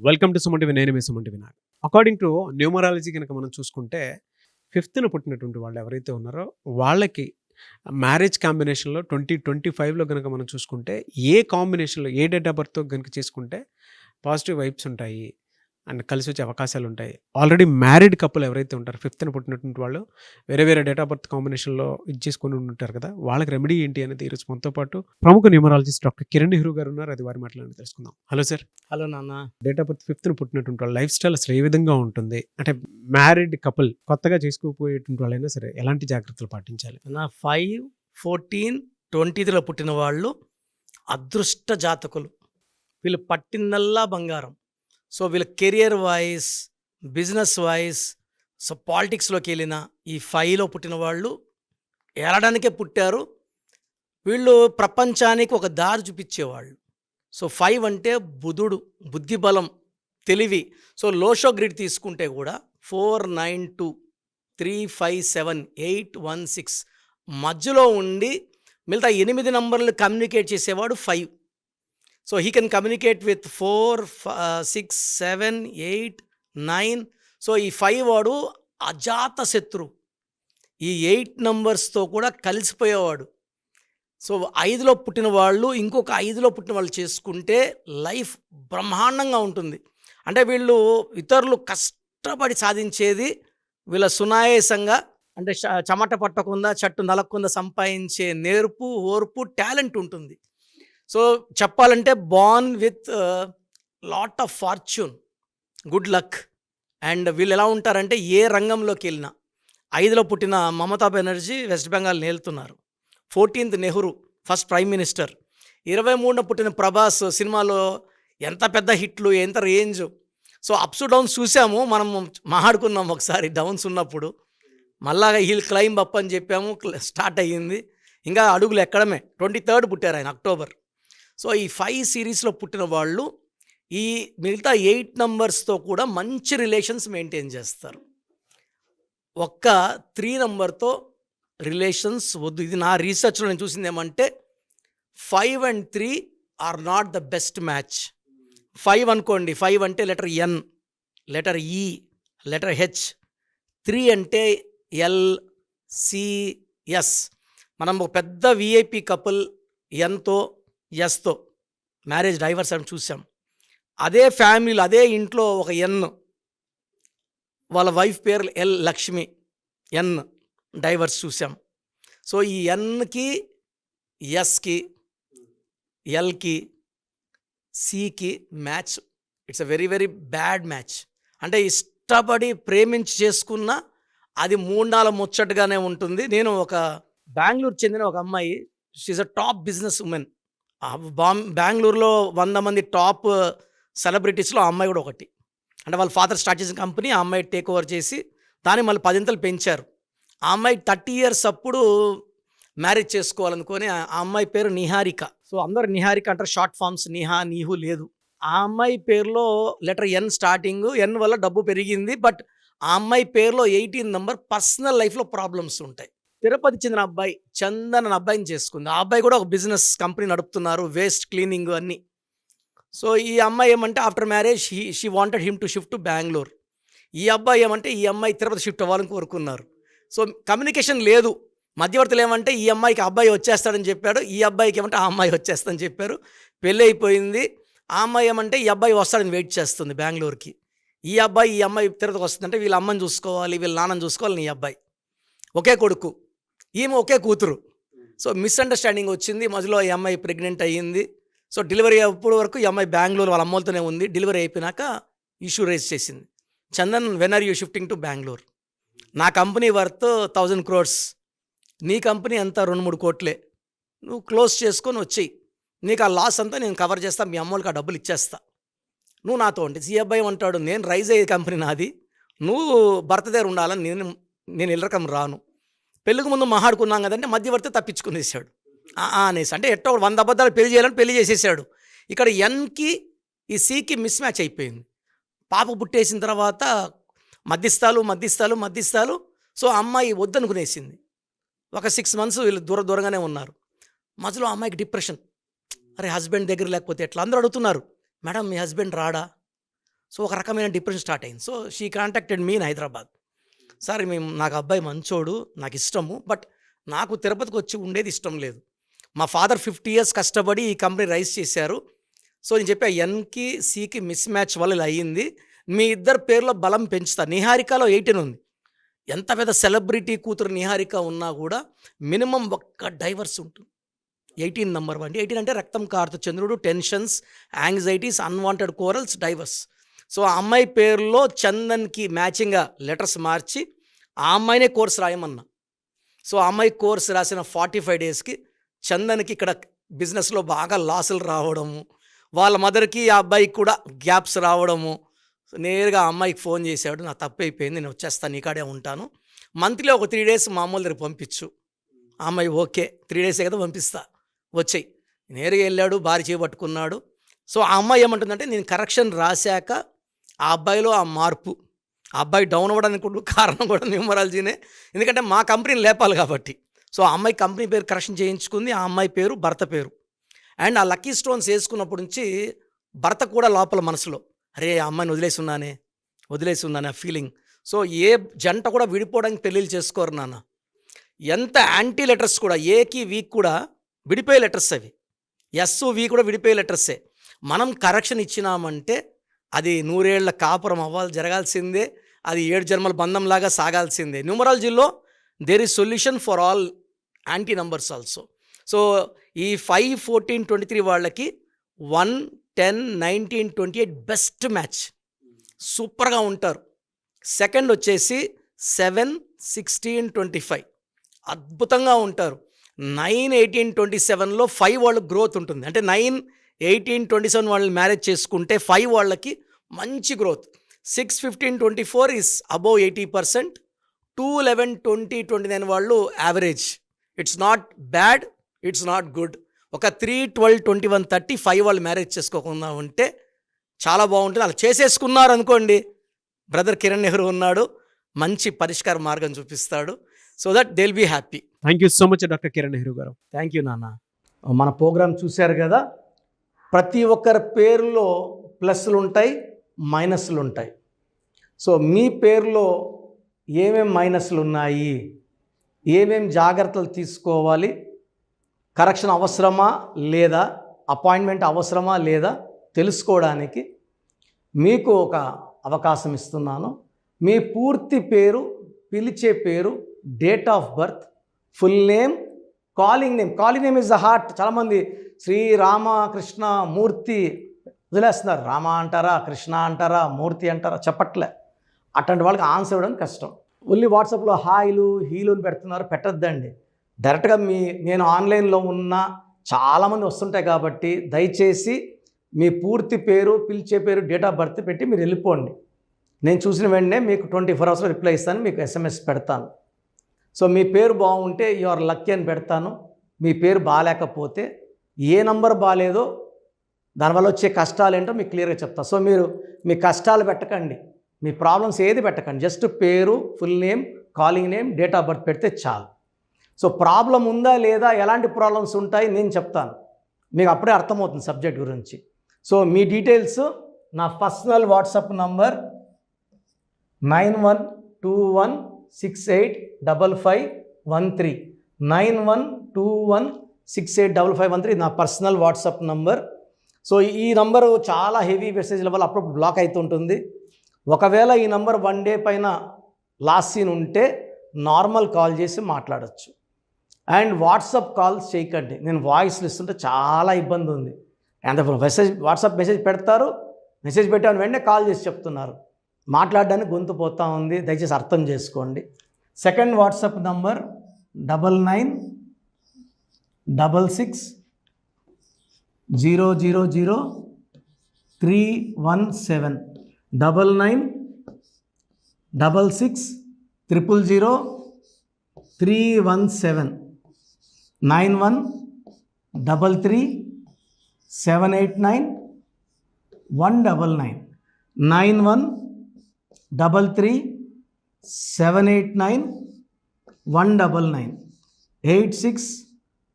Welcome to సుమంటివి నేను మీ Sumanti Vinayak according to numerology కనుక మనం చూసుకుంటే ఫిఫ్త్న పుట్టినటువంటి వాళ్ళు ఎవరైతే ఉన్నారో వాళ్ళకి మ్యారేజ్ కాంబినేషన్లో ట్వంటీ ట్వంటీ ఫైవ్లో కనుక మనం చూసుకుంటే ఏ కాంబినేషన్లో ఏ డేట్ ఆఫ్ బర్త్తో కనుక చేసుకుంటే పాజిటివ్ వైబ్స్ ఉంటాయి. అండ్ కలిసి వచ్చే అవకాశాలు ఉంటాయి ఆల్రెడీ మ్యారీడ్ కపుల్ ఎవరైతే ఉంటారో ఫిఫ్త్న పుట్టినటువంటి వాళ్ళు వేరే వేరే డేట్ ఆఫ్ బర్త్ కాంబినేషన్లో ఇది చేసుకొని ఉంటారు కదా వాళ్ళకి రెమెడీ ఏంటి అనేది ఈరోజు మనతో పాటు ప్రముఖ న్యూమరాలజిస్ట్ డాక్టర్ కిరణ్ నెహ్రూ గారు ఉన్నారు. అది వారి మాట్లాడి తెలుసుకుందాం. Hello sir. హలో నాన్న. డేట్ ఆఫ్ బర్త్ ఫిఫ్త్ పుట్టినటువంటి వాళ్ళ లైఫ్ స్టైల్ అసలు ఏ విధంగా ఉంటుంది? అంటే మ్యారీడ్ కపుల్ కొత్తగా చేసుకోపోయేటువంటి వాళ్ళైనా సరే ఎలాంటి జాగ్రత్తలు పాటించాలి? నా ఫైవ్ ఫోర్టీన్ ట్వంటీలో పుట్టిన వాళ్ళు అదృష్ట జాతకులు. వీళ్ళు పట్టిందల్లా బంగారం. సో వీళ్ళ career wise business wise so పాలిటిక్స్లోకి వెళ్ళిన ఈ ఫైవ్లో పుట్టిన వాళ్ళు ఏలడానికే పుట్టారు. వీళ్ళు ప్రపంచానికి ఒక దారి చూపించేవాళ్ళు. సో ఫైవ్ అంటే బుధుడు బుద్ధిబలం తెలివి. సో లోషో గ్రిడ్ తీసుకుంటే కూడా four nine two three five seven eight one six మధ్యలో ఉండి మిగతా ఎనిమిది నంబర్లు కమ్యూనికేట్ చేసేవాడు five. So he can communicate with four six seven eight nine so ఈ ఫైవ్ వాడు అజాత శత్రు. ఈ ఎయిట్ నంబర్స్తో కూడా కలిసిపోయేవాడు. సో ఐదులో పుట్టిన వాళ్ళు ఇంకొక ఐదులో పుట్టిన వాళ్ళు చేసుకుంటే లైఫ్ బ్రహ్మాండంగా ఉంటుంది. అంటే వీళ్ళు ఇతరులు కష్టపడి సాధించేది వీళ్ళ సునాయాసంగా అంటే చ- చెమట పట్టకుండా చట్టు నలగకుండా సంపాదించే నేర్పు ఓర్పు టాలెంట్ ఉంటుంది. సో చెప్పాలంటే born with lot of fortune good luck and వీళ్ళు ఎలా ఉంటారంటే ఏ రంగంలోకి వెళ్ళినా. ఐదులో పుట్టిన Mamata Banerjee west Bengal నేలుతున్నారు. Fourteenth Nehru first prime minister ఇరవై మూడున పుట్టిన ప్రభాస్ సినిమాలో ఎంత పెద్ద హిట్లు ఎంత రేంజ్ సో అప్స్ డౌన్స్ చూసాము. మనం మాట్లాడుకున్నాం ఒకసారి డౌన్స్ ఉన్నప్పుడు. మళ్ళా హీల్ క్లైంబ్ అప్ అని చెప్పాము. క్ల- స్టార్ట్ అయ్యింది. ఇంకా అడుగులు ఎక్కడమే. ట్వంటీ థర్డ్ పుట్టారు ఆయన అక్టోబర్ సో ఈ ఫైవ్ సిరీస్లో పుట్టిన వాళ్ళు ఈ మిగతా ఎయిట్ నంబర్స్తో కూడా మంచి రిలేషన్స్ మెయింటైన్ చేస్తారు. ఒక్క త్రీ నంబర్తో రిలేషన్స్ వద్దు. ఇది నా రీసెర్చ్లో నేను చూసింది ఏమంటే five and three are not the best match five అనుకోండి ఫైవ్ అంటే letter N letter E letter H three అంటే ఎల్ సిఎస్ మనం ఒక పెద్ద విఐపి కపుల్ ఎన్తో ఎస్తో మ్యారేజ్ డైవర్స్ అని చూసాం అదే ఫ్యామిలీలో అదే ఇంట్లో ఒక ఎన్ వాళ్ళ వైఫ్ పేరు ఎల్ లక్ష్మి ఎన్ డైవర్స్ చూసాం సో ఈ ఎన్కి ఎస్కి ఎల్కి సికి match it's a very very bad match అంటే ఇష్టపడి ప్రేమించి చేసుకున్న అది మూడు ముచ్చటగానే ఉంటుంది. నేను ఒక బెంగళూరు చెందిన ఒక అమ్మాయి. She's a top business women balm బెంగళూరులో వంద మంది టాప్ సెలబ్రిటీస్లో ఆ అమ్మాయి కూడా ఒకటి. అంటే వాళ్ళ ఫాదర్ స్టార్ట్ చేసిన కంపెనీ ఆ అమ్మాయి టేక్ ఓవర్ చేసి దాన్ని మళ్ళీ పదింతలు పెంచారు. ఆ అమ్మాయి థర్టీ ఇయర్స్ అప్పుడు మ్యారేజ్ చేసుకోవాలనుకొని ఆ ఆ అమ్మాయి పేరు నిహారిక. సో అందరు నిహారిక అంటారు షార్ట్ ఫామ్స్ నిహా నీహు లేదు. ఆ అమ్మాయి పేరులో లెటర్ ఎన్ స్టార్టింగ్ ఎన్ వల్ల డబ్బు పెరిగింది బట్ ఆ అమ్మాయి పేరులో ఎయిటీన్ నెంబర్ పర్సనల్ లైఫ్లో ప్రాబ్లమ్స్ ఉంటాయి. తిరుపతి చెందిన అబ్బాయి చందన్ అనే అబ్బాయిని చేసుకుంది. ఆ అబ్బాయి కూడా ఒక బిజినెస్ కంపెనీ నడుపుతున్నారు వేస్ట్ క్లీనింగ్ అన్నీ. సో ఈ అమ్మాయి ఏమంటే after marriage he she wanted him to shift to Bengaluru. ఈ అబ్బాయి ఏమంటే ఈ అమ్మాయి తిరుపతి షిఫ్ట్ అవ్వాలని కోరుకున్నారు. సో కమ్యూనికేషన్ లేదు. మధ్యవర్తులు ఏమంటే ఈ అమ్మాయికి అబ్బాయి వచ్చేస్తాడని చెప్పాడు. ఈ అబ్బాయికి ఏమంటే ఆ అమ్మాయి వచ్చేస్తాడని చెప్పారు. పెళ్ళి అయిపోయింది. ఆ అమ్మాయి ఏమంటే ఈ అబ్బాయి వస్తాడని వెయిట్ చేస్తుంది బెంగళూరుకి. ఈ అబ్బాయి ఈ అమ్మాయి తిరుపతికి వస్తుందంటే వీళ్ళ అమ్మని చూసుకోవాలి వీళ్ళ నాన్నని చూసుకోవాలి నీ అబ్బాయి. ఒకే కొడుకు. ఈమె ఒకే కూతురు. సో మిస్అండర్స్టాండింగ్ వచ్చింది. మధ్యలో ఈ అమ్మాయి ప్రెగ్నెంట్ అయ్యింది. సో డెలివరీ అప్పుడు వరకు ఈ అమ్మాయి బెంగళూరు వాళ్ళ అమ్మలతోనే ఉంది. డెలివరీ అయిపోయినాక ఇష్యూ రేజ్ చేసింది. Chandan when are you shifting to Bengaluru నా కంపెనీ వర్త్ థౌజండ్ క్రోర్స్ నీ కంపెనీ అంతా రెండు మూడు కోట్లే. నువ్వు క్లోజ్ చేసుకొని వచ్చేయి. నీకు ఆ లాస్ అంతా నేను కవర్ చేస్తా. మీ అమ్మోళ్ళకి ఆ డబ్బులు ఇచ్చేస్తా. నువ్వు నాతో ఉంటే సి అబ్బాయి అంటాడు నేను రైజ్ అయ్యే కంపెనీ నాది. నువ్వు భర్త దగ్గర ఉండాలని నేను నేను ఇల్లరకం రాను. పెళ్ళికి ముందు మాట్లాడుకున్నాం కదంటే మధ్యవర్తి తప్పించుకునేసాడు. అనేసి. అంటే ఎట్టో వంద అబద్ధాలు పెళ్ళి చేయాలని పెళ్ళి చేసేసాడు. ఇక్కడ ఎన్కి ఈ సికి మిస్ మ్యాచ్ అయిపోయింది. పాప పుట్టేసిన తర్వాత మధ్యస్థాలు మధ్యస్థాలు మధ్యస్థాలు. సో అమ్మాయి వద్దనుకునేసింది. ఒక సిక్స్ మంత్స్ వీళ్ళు దూర దూరంగానే ఉన్నారు. మధ్యలో ఆ అమ్మాయికి డిప్రెషన్ అరే హస్బెండ్ దగ్గర లేకపోతే ఎట్లా? అందరూ అడుగుతున్నారు మేడం మీ హస్బెండ్ రాడా? సో ఒక రకమైన డిప్రెషన్ స్టార్ట్ అయింది. So she contacted me in Hyderabad sir మేము నాకు అబ్బాయి మంచోడు నాకు ఇష్టము బట్ నాకు తిరుపతికి వచ్చి ఉండేది ఇష్టం లేదు. మా ఫాదర్ ఫిఫ్టీ ఇయర్స్ కష్టపడి ఈ కంపెనీ రైస్ చేశారు. సో నేను చెప్పా ఎన్కి సికి మిస్ మ్యాచ్ వల్ల ఇలా అయ్యింది. మీ ఇద్దరు పేర్లో బలం పెంచుతా. నిహారికలో ఎయిటీన్ ఉంది. ఎంత పెద్ద సెలబ్రిటీ కూతురు నిహారిక ఉన్నా కూడా మినిమం ఒక్క డైవర్స్ ఉంటుంది. Eighteen number one. ఎయిటీన్ అంటే రక్తం కారుతూ చంద్రుడు tensions anxieties unwanted quarrels divorce. So ఆ అమ్మాయి పేరులో చందన్కి మ్యాచింగ్గా లెటర్స్ మార్చి ఆ అమ్మాయినే కోర్స్ రాయమన్నా. సో ఆ అమ్మాయి కోర్స్ రాసిన ఫార్టీ ఫైవ్ డేస్కి చందన్కి ఇక్కడ బిజినెస్లో బాగా లాసులు రావడము వాళ్ళ మదర్కి ఆ అబ్బాయికి కూడా గ్యాప్స్ రావడము. నేరుగా ఆ అమ్మాయికి ఫోన్ చేశాడు నా తప్పు అయిపోయింది నేను వచ్చేస్తాను నీకాడే ఉంటాను. మంత్లీ ఒక త్రీ డేస్ మా దగ్గర పంపించు. ఆ అమ్మాయి ఓకే త్రీ డేసే కదా పంపిస్తా వచ్చాయి. నేరుగా వెళ్ళాడు భారీ చేపట్టుకున్నాడు సో ఆ అమ్మాయి ఏమంటుందంటే నేను కరెక్షన్ రాశాక ఆ అబ్బాయిలో ఆ మార్పు. ఆ అబ్బాయి డౌన్ అవ్వడానికి కారణం కూడా న్యూమరాలజీనే ఎందుకంటే మా కంపెనీని లేపాలి కాబట్టి. సో ఆ అమ్మాయి కంపెనీ పేరు కరెక్షన్ చేయించుకుంది. ఆ అమ్మాయి పేరు భర్త పేరు. అండ్ ఆ లక్కీ స్టోన్స్ వేసుకున్నప్పటి నుంచి భర్త కూడా లోపల మనసులో అరే ఆ అమ్మాయిని వదిలేసి ఉన్నానే. వదిలేసి ఉన్నాను ఆ ఫీలింగ్. సో ఏ జంట కూడా విడిపోవడానికి పెళ్ళిళ్ళు చేసుకోరు నాన్న. ఎంత యాంటీ లెటర్స్ కూడా ఏకి వీక్ కూడా విడిపోయే లెటర్స్ అవి. ఎస్ వి కూడా విడిపోయే లెటర్సే. మనం కరెక్షన్ ఇచ్చినామంటే అది నూరేళ్ళ కాపురం అవ్వాలి జరగాల్సిందే. అది ఏడు జన్మల బంధంలాగా సాగాల్సిందే. న్యూమరాలజీలో there is solution for all anti numbers also so ఈ ఫైవ్ ఫోర్టీన్ ట్వంటీ త్రీ వాళ్ళకి one ten nineteen twenty eight best match సూపర్గా ఉంటారు. సెకండ్ వచ్చేసి సెవెన్ సిక్స్టీన్ ట్వంటీ ఫైవ్ అద్భుతంగా ఉంటారు. నైన్ ఎయిటీన్ ట్వంటీ సెవెన్లో ఫైవ్ వాళ్ళకి గ్రోత్ ఉంటుంది. అంటే నైన్ ఎయిటీన్ ట్వంటీ సెవెన్ వాళ్ళని మ్యారేజ్ చేసుకుంటే ఫైవ్ వాళ్ళకి మంచి growth. Six fifteen twenty four is above eighty percent. Two eleven twenty twenty nine వాళ్ళు average. It's not bad it's not good. ఒక three twelve twenty one thirty five వాళ్ళు marriage చేసుకోకుండా ఉంటే చాలా బాగుంటుంది. అలా చేసేసుకున్నారు అనుకోండి బ్రదర్ కిరణ్ నెహ్రూ ఉన్నాడు మంచి పరిష్కార మార్గం చూపిస్తాడు. So that they will be happy. Thank you so much doctor Kiran Nehru గారు. థ్యాంక్ యూ నాన్న. మన ప్రోగ్రామ్ చూశారు కదా? ప్రతి ఒక్కరి పేరులో ప్లస్లు ఉంటాయి మైనస్లు ఉంటాయి సో మీ పేరులో ఏమేం మైనస్లు ఉన్నాయి? ఏమేం జాగ్రత్తలు తీసుకోవాలి? కరెక్షన్ అవసరమా లేదా? అపాయింట్మెంట్ అవసరమా లేదా? తెలుసుకోవడానికి మీకు ఒక అవకాశం ఇస్తున్నాను. మీ పూర్తి పేరు పిలిచే పేరు date of birth full name calling name. Calling name is the heart. చాలామంది శ్రీరామకృష్ణ మూర్తి వదిలేస్తున్నారు. రామ అంటారా కృష్ణ అంటారా మూర్తి అంటారా చెప్పట్లే. అట్లాంటి వాళ్ళకి ఆన్సర్ ఇవ్వడం కష్టం. ఓన్లీ వాట్సాప్లో హాయిలు హీలోలు పెడుతున్నారు పెట్టద్దండి. డైరెక్ట్గా మీ నేను ఆన్లైన్లో ఉన్న చాలామంది వస్తుంటాయి కాబట్టి దయచేసి మీ పూర్తి పేరు పిలిచే పేరు డేట్ ఆఫ్ బర్త్ పెట్టి మీరు వెళ్ళిపోండి. నేను చూసిన వెంటనే మీకు ట్వంటీ ఫోర్ అవర్స్లో రిప్లై ఇస్తాను మీకు ఎస్ఎంఎస్ పెడతాను. సో మీ పేరు బాగుంటే యు ఆర్ లక్కీ అని పెడతాను. మీ పేరు బాగాలేకపోతే ఏ నంబర్ బాగాలేదో దానివల్ల వచ్చే కష్టాలు ఏంటో మీకు క్లియర్గా చెప్తా. సో మీరు మీ కష్టాలు పెట్టకండి. మీ ప్రాబ్లమ్స్ ఏది పెట్టకండి. జస్ట్ పేరు full name calling name date of birth పెడితే చాలు. సో ప్రాబ్లం ఉందా లేదా ఎలాంటి ప్రాబ్లమ్స్ ఉంటాయి నేను చెప్తాను. మీకు అప్పుడే అర్థమవుతుంది సబ్జెక్ట్ గురించి. సో మీ డీటెయిల్స్ నా personal WhatsApp number nine one two one six eight double five one three. Nine one two one six eight double five one three నా పర్సనల్ వాట్సాప్ నంబర్. సో ఈ నంబరు చాలా heavy మెసేజ్ల వల్ల అప్పుడప్పుడు block అవుతుంటుంది ఒకవేళ ఈ నంబర్ వన్ డే పైన లాస్ట్ సీన్ ఉంటే నార్మల్ కాల్ చేసి మాట్లాడచ్చు. అండ్ వాట్సాప్ కాల్స్ చేయకండి. నేను వాయిస్లు ఇస్తుంటే చాలా ఇబ్బంది ఉంది. అంత మెసేజ్ వాట్సాప్ మెసేజ్ పెడతారు. మెసేజ్ పెట్టాను వెంటనే కాల్ చేసి చెప్తున్నారు. మాట్లాడడానికి గొంతు పోతా ఉంది. దయచేసి అర్థం చేసుకోండి. Second WhatsApp number double nine double six zero zero zero three one seven. Double nine double six triple zero three one seven. Nine one double three seven eight nine one double nine. Nine one double three seven eight nine one double nine. Eight six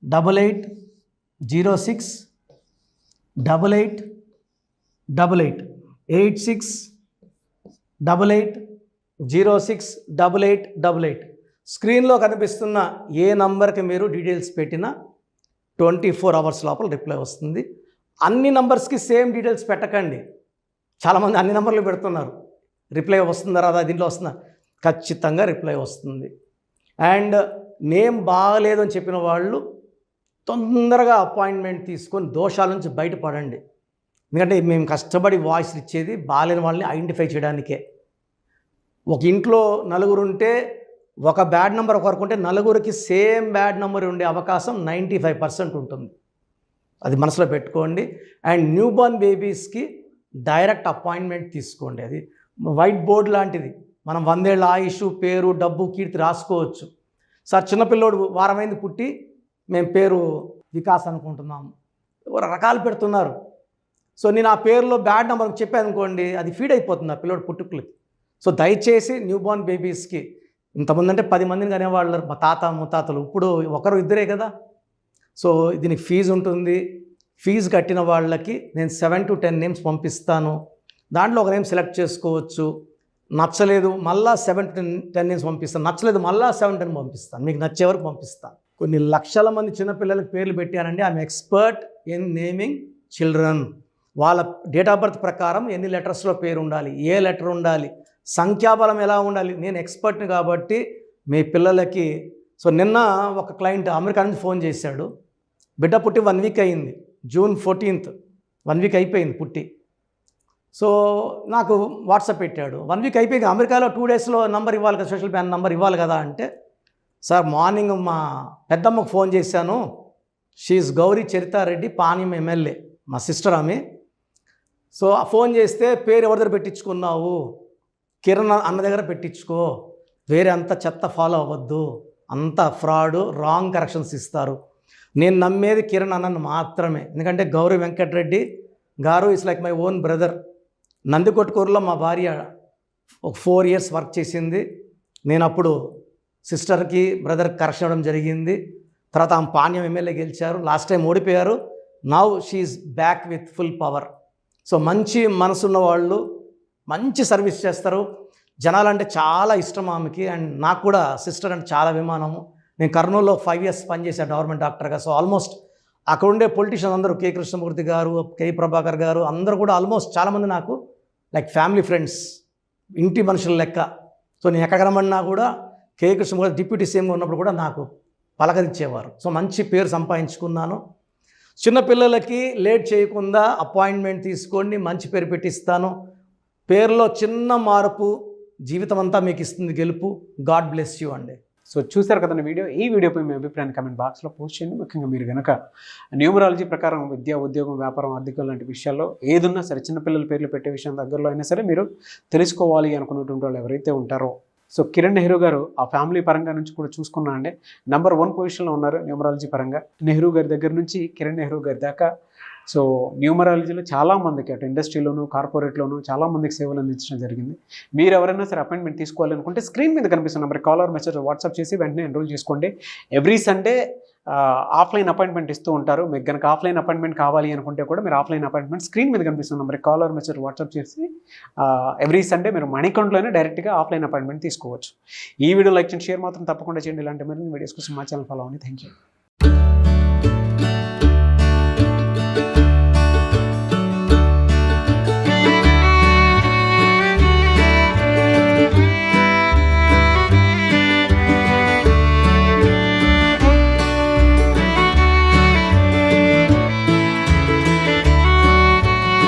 double eight zero six double eight double eight eight six double eight zero six double eight double eight. స్క్రీన్లో కనిపిస్తున్న ఏ నంబర్కి మీరు డీటెయిల్స్ పెట్టినా twenty four hours లోపల reply వస్తుంది. అన్ని నంబర్స్కి సేమ్ డీటెయిల్స్ పెట్టకండి. చాలామంది అన్ని నంబర్లు పెడుతున్నారు. రిప్లై వస్తుందా రాదా? దీంట్లో వస్తుందా? ఖచ్చితంగా రిప్లై వస్తుంది. అండ్ నేమ్ బాగలేదు అని చెప్పిన వాళ్ళు తొందరగా అపాయింట్మెంట్ తీసుకొని దోషాల నుంచి బయటపడండి. ఎందుకంటే మేము కష్టపడి వాయిస్ ఇచ్చేది బాగాలేని వాళ్ళని ఐడెంటిఫై చేయడానికే. ఒక ఇంట్లో నలుగురు ఉంటే ఒక బ్యాడ్ నెంబర్ ఒకరికి ఉంటే నలుగురికి సేమ్ బ్యాడ్ నెంబర్ ఉండే అవకాశం నైంటీ ఫైవ్ పర్సెంట్ ఉంటుంది. అది మనసులో పెట్టుకోండి. అండ్ న్యూ బోర్న్ బేబీస్కి డైరెక్ట్ అపాయింట్మెంట్ తీసుకోండి. అది వైట్ బోర్డ్ లాంటిది. మనం వందేళ్ళ ఆయుష్ పేరు డబ్బు కీర్తి రాసుకోవచ్చు. సార్ చిన్నపిల్లోడు వారమైంది పుట్టి మేము పేరు వికాస్ అనుకుంటున్నాము. రకాలు పెడుతున్నారు. సో నేను ఆ పేరులో బ్యాడ్ నెంబర్ చెప్పాను అనుకోండి అది ఫీడ్ అయిపోతుంది ఆ పిల్లోడు పుట్టుకులకి. సో దయచేసి న్యూ బోర్న్ బేబీస్కి ఇంతమంది అంటే పది మందిని కనేవాళ్ళు మా తాత ముత్తాతలు ఇప్పుడు ఒకరు ఇద్దరే కదా. సో దీనికి ఫీజు ఉంటుంది. ఫీజు కట్టిన వాళ్ళకి నేను సెవెన్ టు టెన్ నేమ్స్ పంపిస్తాను. దాంట్లో ఒక నేమ్ సెలెక్ట్ చేసుకోవచ్చు. నచ్చలేదు మళ్ళా సెవెన్ టెన్ టెన్ నేమ్స్ పంపిస్తాను. నచ్చలేదు మళ్ళా సెవెన్ టెన్ పంపిస్తాను. మీకు నచ్చే వరకు పంపిస్తాను. కొన్ని లక్షల మంది చిన్నపిల్లలకు పేర్లు పెట్టానండి I'm expert in naming children. వాళ్ళ డేట్ ఆఫ్ బర్త్ ప్రకారం ఎన్ని లెటర్స్లో పేరు ఉండాలి ఏ లెటర్ ఉండాలి సంఖ్యాబలం ఎలా ఉండాలి. నేను ఎక్స్పర్ట్ని కాబట్టి మీ పిల్లలకి సో నిన్న ఒక క్లయింట్ అమెరికా నుంచి ఫోన్ చేశాడు. బిడ్డ పుట్టి వన్ వీక్ అయింది జూన్ ఫోర్టీన్త్. వన్ వీక్ అయిపోయింది పుట్టి. సో నాకు వాట్సాప్ పెట్టాడు. వన్ వీక్ అయిపోయింది. అమెరికాలో టూ డేస్లో నంబర్ ఇవ్వాలి కదా సోషల్ బ్యాన్ నంబర్ ఇవ్వాలి కదా అంటే సార్ మార్నింగ్ మా పెద్దమ్మకు ఫోన్ చేశాను. షీఈ్ గౌరీ చరితారెడ్డి పాణ్యం ఎమ్మెల్యే మా సిస్టర్ ఆమె. సో ఆ ఫోన్ చేస్తే పేరు ఎవరి దగ్గర పెట్టించుకున్నావు? కిరణ్ అన్న దగ్గర పెట్టించుకో. వేరే అంత చెత్త ఫాలో అవ్వద్దు. అంత ఫ్రాడ్ రాంగ్ కరెక్షన్స్ ఇస్తారు. నేను నమ్మేది కిరణ్ అన్నను మాత్రమే. ఎందుకంటే గౌరీ వెంకటరెడ్డి గారు is like my own brother నందికొట్కూరులో మా భార్య ఒక ఫోర్ ఇయర్స్ వర్క్ చేసింది. నేను అప్పుడు సిస్టర్కి బ్రదర్ కరెక్షన్ ఇవ్వడం జరిగింది. తర్వాత ఆమె పాణ్యం ఎమ్మెల్యే గెలిచారు. లాస్ట్ టైం ఓడిపోయారు. Now she's back with full power. So మంచి మనసున్న వాళ్ళు మంచి సర్వీస్ చేస్తారు. జనాలంటే చాలా ఇష్టం ఆమెకి. అండ్ నాకు కూడా సిస్టర్ అంటే చాలా అభిమానము. నేను కర్నూలులో ఫైవ్ ఇయర్స్ పనిచేశాను గవర్నమెంట్ డాక్టర్గా. సో ఆల్మోస్ట్ అక్కడ ఉండే పొలిటీషియన్ అందరూ కే. కృష్ణమూర్తి గారు కే. ప్రభాకర్ గారు అందరూ కూడా ఆల్మోస్ట్ చాలామంది నాకు లైక్ ఫ్యామిలీ ఫ్రెండ్స్ ఇంటి మనుషుల లెక్క. సో నేను ఎక్కడ రమ్మన్నా కూడా కే. కృష్ణమూర్తి డిప్యూటీ సీఎంగా ఉన్నప్పుడు కూడా నాకు పలకరించేవారు. సో మంచి పేరు సంపాదించుకున్నాను. చిన్నపిల్లలకి లేట్ చేయకుండా అపాయింట్మెంట్ తీసుకోండి మంచి పేరు పెట్టిస్తాను. పేరులో చిన్న మార్పు జీవితం అంతా మీకు ఇస్తుంది గెలుపు. గాడ్ బ్లెస్ యూ అండి. సో చూశారు కదండి వీడియో? ఈ వీడియోపై మీ అభిప్రాయాన్ని కమెంట్ బాక్స్లో పోస్ట్ చేయండి. ముఖ్యంగా మీరు కనుక న్యూమరాలజీ ప్రకారం విద్య ఉద్యోగం వ్యాపారం ఆర్థికం లాంటి విషయాల్లో ఏదున్నా సరే చిన్నపిల్లల పేర్లు పెట్టే విషయం దగ్గరలో అయినా సరే మీరు తెలుసుకోవాలి అనుకున్నటువంటి వాళ్ళు ఎవరైతే ఉంటారో సో కిరణ్ నెహ్రూ గారు ఆ ఫ్యామిలీ పరంగా నుంచి కూడా చూసుకున్నా అండి. నెంబర్ వన్ పొజిషన్లో ఉన్నారు న్యూమరాలజీ పరంగా. నెహ్రూ గారి దగ్గర నుంచి కిరణ్ నెహ్రూ గారి దాకా. సో న్యూమరాలజీలో చాలామందికి అటు ఇండస్ట్రీలోను కార్పొరేట్లోను చాలామందికి సేవలు అందించడం జరిగింది. మీరు ఎవరైనా సరే అపాయింట్మెంట్ తీసుకోవాలనుకుంటే స్క్రీన్ మీద కనిపిస్తున్న నెంబర్ కాలర్ మెసేజ్ వాట్సాప్ చేసి వెంటనే ఎన్రోల్ చేసుకోండి. ఎవ్రీ సండే ఆఫ్లైన్ అపాయింట్మెంట్ ఇస్తూ ఉంటారు. మీకు కనుక ఆఫ్లైన్ అపాయింట్మెంట్ కావాలి అనుకుంటే కూడా మీరు ఆఫ్లైన్ అపాయింట్మెంట్ స్క్రీన్ మీద కనిపిస్తున్న నెంబర్ కాలర్ మెసేజ్ వాట్సాప్ చేసి ఎవ్రీ సండే మీరు మణికొండలోనే డైరెక్ట్గా ఆఫ్లైన్ అపాయింట్మెంట్ తీసుకోవచ్చు. ఈ వీడియో లైక్ చేయండి షేర్ మాత్రం తప్పకుండా చేయండి. ఇలాంటి మరిన్ని వీడియోస్ కోసం మా ఛానల్ ఫాలో అవ్వండి. Thank you